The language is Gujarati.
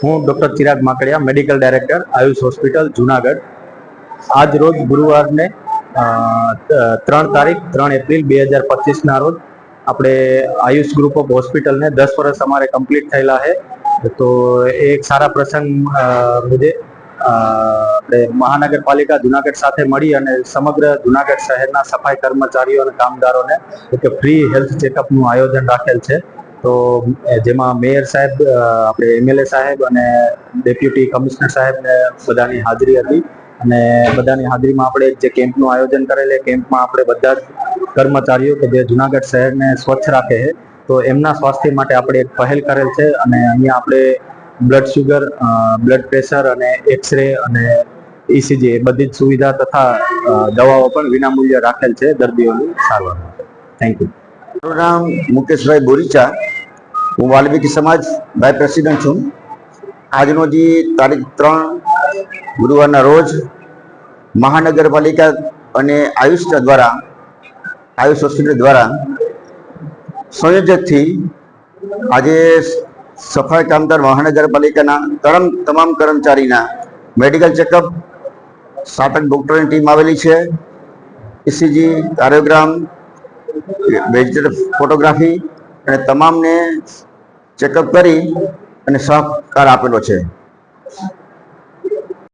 હું doctor Chirag Makadia, medical director, Ayush hospital, Junagadh. આજ રોજ ગુરુવારને ત્રણ તારીખ, ત્રણ એપ્રિલ બે હજાર પચીસના રોજ આપણે આયુષ ગ્રુપ ઓફ હોસ્પિટલને દસ વર્ષ અમારે કમ્પ્લીટ થયેલા છે. તો એ એક સારા પ્રસંગ મુજે આપણે મહાનગરપાલિકા જુનાગઢ સાથે મળી અને સમગ્ર જુનાગઢ શહેરના સફાઈ કર્મચારીઓ અને કામદારોને, એક ફ્રી હેલ્થ ચેકઅપનું આયોજન રાખેલ છે. તો જેમાં મેયર સાહેબ આપણે એમએલએ સાહેબ અને ડેપ્યુટી કમિશનર સાહેબને બધાની હાજરી હતી. અને બધાની હાજરીમાં આપણે જે કેમ્પનું આયોજન કરેલ એ કેમ્પમાં આપણે બધા જ કર્મચારીઓ કે જે જુનાગઢ શહેરને સ્વચ્છ રાખે છે, તો એમના સ્વાસ્થ્ય માટે આપણે એક પહેલ કરેલ છે. અને અહીંયા આપણે બ્લડ શુગર બ્લડ પ્રેશર અને એક્સરે અને ઇસીજી એ બધી જ સુવિધા તથા દવાઓ પણ વિનામૂલ્ય રાખેલ છે દર્દીઓની સારવાર થેન્ક યુ મારું નામ મુકેશભાઈ બોરીચા. હું વાલ્મીકી સમાજ ભાઈ પ્રેસિડેન્ટ છું. આજનો જે તારીખ ત્રણ ગુરુવારના રોજ મહાનગરપાલિકા અને આયુષ દ્વારા, આયુષ હોસ્પિટલ દ્વારા સંયોજકથી આજે સફાઈ કામદાર મહાનગરપાલિકાના તમામ તમામ કર્મચારીના મેડિકલ ચેકઅપ સાતક ડૉક્ટરની ટીમ આવેલી છે. ઇસીજી કાર્યોગ્રામ વેજીટેટ ફોટોગ્રાફી અને તમામને ચેકઅપ કરી અને સહકાર આપેલો છે.